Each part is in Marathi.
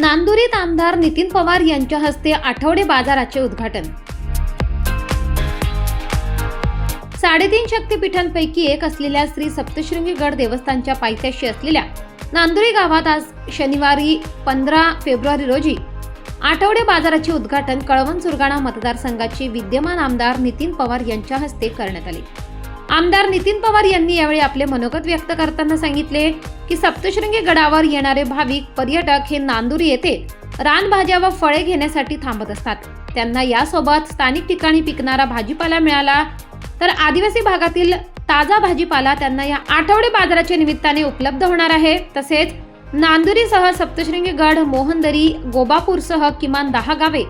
नांदुरीत आमदार नितीन पवार यांच्या हस्ते आठवडे बाजाराचे उद्घाटन. साडेतीन शक्तिपीठांपैकी एक असलेल्या श्री सप्तशृंगी गड देवस्थानच्या पायथ्याशी असलेल्या नांदुरी गावात आज शनिवारी पंधरा फेब्रुवारी रोजी आठवडे बाजाराचे उद्घाटन कळवण सुरगाणा मतदारसंघाचे विद्यमान आमदार नितीन पवार यांच्या हस्ते करण्यात आले. आमदार नितीन पवार यांनी यावेळी आपले मनोगत व्यक्त करताना सांगितले की सप्तशृंगी गडावर येणारे भाविक पर्यटक हे नांदुरी येथे रानभाज्या व फळे घेण्यासाठी थांबत असतात. त्यांना यासोबत स्थानिक ठिकाणी पिकणारा भाजीपाला मिळाला. तर आदिवासी भागातील ताजा भाजीपाला त्यांना या आठवडे बाजाराच्या निमित्ताने उपलब्ध होणार आहे. तसेच नांदुरीसह सप्तशृंगी गड मोहनदरी गोबापूरसह किमान दहा गावे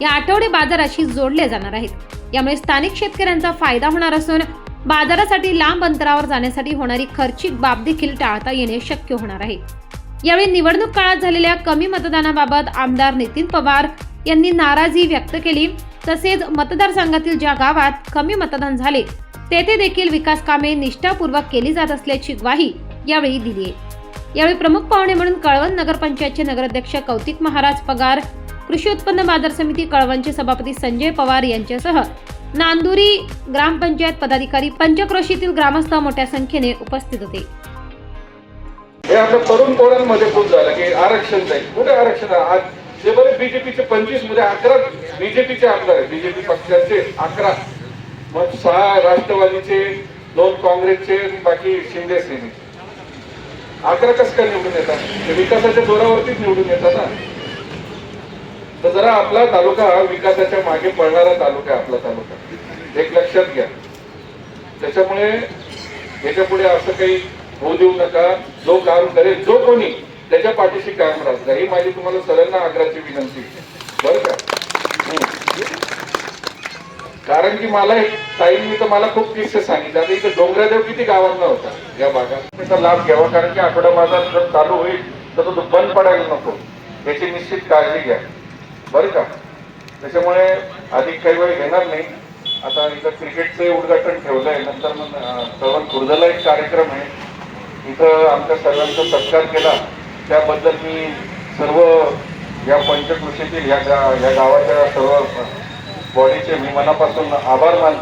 या आठवडे बाजाराशी जोडले जाणार आहेत. यामुळे स्थानिक शेतकऱ्यांचा फायदा होणार असून बाजारासाठी लांब अंतरावर जाण्यासाठी होणारी खर्चिक बाब देखील टाळता येणे शक्य होणार आहे. यावेळी निवडणूक काळात झालेल्या कमी मतदानाबाबत आमदार नितीन पवार यांनी नाराजी व्यक्त केली. तसेच मतदारसंघातील ज्या गावात कमी मतदान झाले तेथे देखील विकास कामे निष्ठापूर्वक केली जात असल्याची ग्वाही यावेळी दिली आहे. यावेळी प्रमुख पाहुणे म्हणून कळवण नगरपंचायतचे नगराध्यक्ष कौतिक महाराज पगार कृषी उत्पन्न बाजार समिती कळवणचे सभापती संजय पवार यांच्यासह नांदुरी ग्रामपंचायत पदाधिकारी पंचक्रोशीतील ग्रामस्थ मोठ्या संख्येने उपस्थित होते. हे आपल्या तरुण पोरांमध्ये खूप झालं की आरक्षण जाईल कुठे आरक्षण आज जे बरे बीजेपीचे पंचवीसमध्ये अकरा बीजेपीचे आमदार आहे बीजेपी पक्षाचे अकरा. मग सहा राष्ट्रवादीचे दोन काँग्रेसचे बाकी शिंदे सेने अकरा कस काय निवडून येतात? विकासाच्या जोरावरतीच निवडून येतात ना? तर जरा आपला तालुका हा विकासाच्या मागे पडणारा तालुका आहे आपला तालुका. एक लक्षात घ्या. त्याच्यामुळे याच्यापुढे असं काही होऊ देऊ नका. जो काम करेल जो कोणी त्याच्या पाठीशी कायम राहत. ही माझी तुम्हाला सर्वांना आग्रहाची विनंती बरं का? कारण की मला एक ताईंनी तर मला खूप किस्से सांगितले. आता इथं डोंगरादेव किती गावांना होता या भागात. त्याचा लाभ घ्यावा कारण की आठवडा माझा जर चालू होईल तर तो बंद पडायला नको. याची निश्चित काळजी घ्या. बरं का. त्याच्यामुळे अधिक काही वेळ घेणार नाही. आता इथं क्रिकेटचं उद्घाटन ठेवलं आहे नंतर मग सर्व खुर्दला एक कार्यक्रम आहे. इथं आमच्या सर्वांचा सत्कार केला. त्याबद्दल मी सर्व या पंचकृषीतील ह्या गा ह्या गावाच्या सर्व बॉडीचे मी मनापासून आभार मानतो.